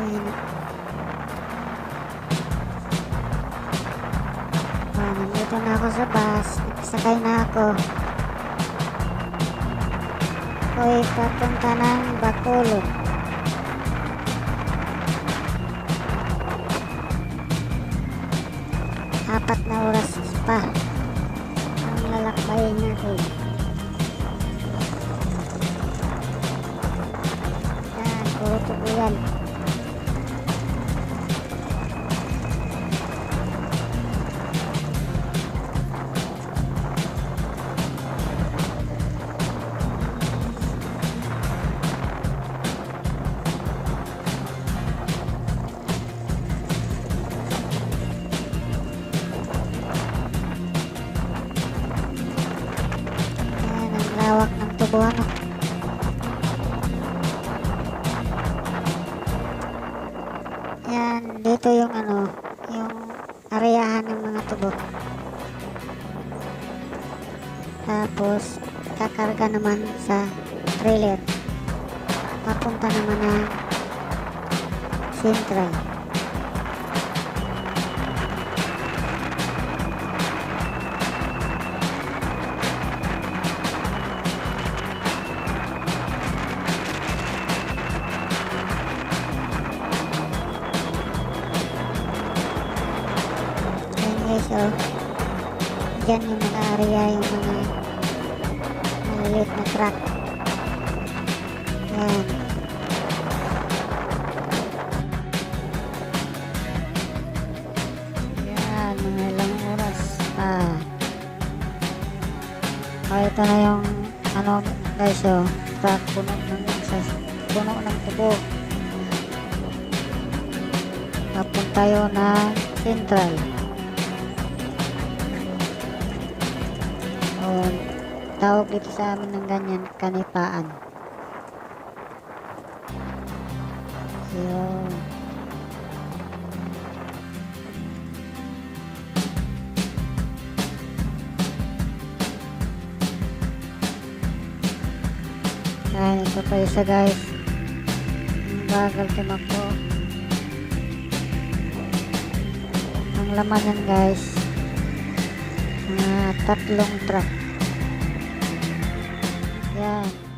Ayun. Ah, nandito na ako sa bus. Nakasakay na ako. Ako'y papunta ng Bacolod. Apat na oras pa ang lalakbayin natin. Yan, puro tubo yan. Yan, tubo ano. Yan, dito yung ano, yung areahan ng mga tubo. Tapos, kakarga naman sa trailer. Papunta naman ng Central. Yan guys, oh. Diyan yung naka-area yung mga maliliit na truck. Yan. Yan, mga ilang oras pa. Oh, ito na yung ano guys, oh. Truck puno ng, sa, puno ng tubo. Papunta yun ng Central. O, tawag dito sa amin ng ganyan, kanipaan. Yun. Ayan, ito pa isa guys. Ang bagal tumakbo. Ang laman yan guys. Mga tatlong truck. Yan.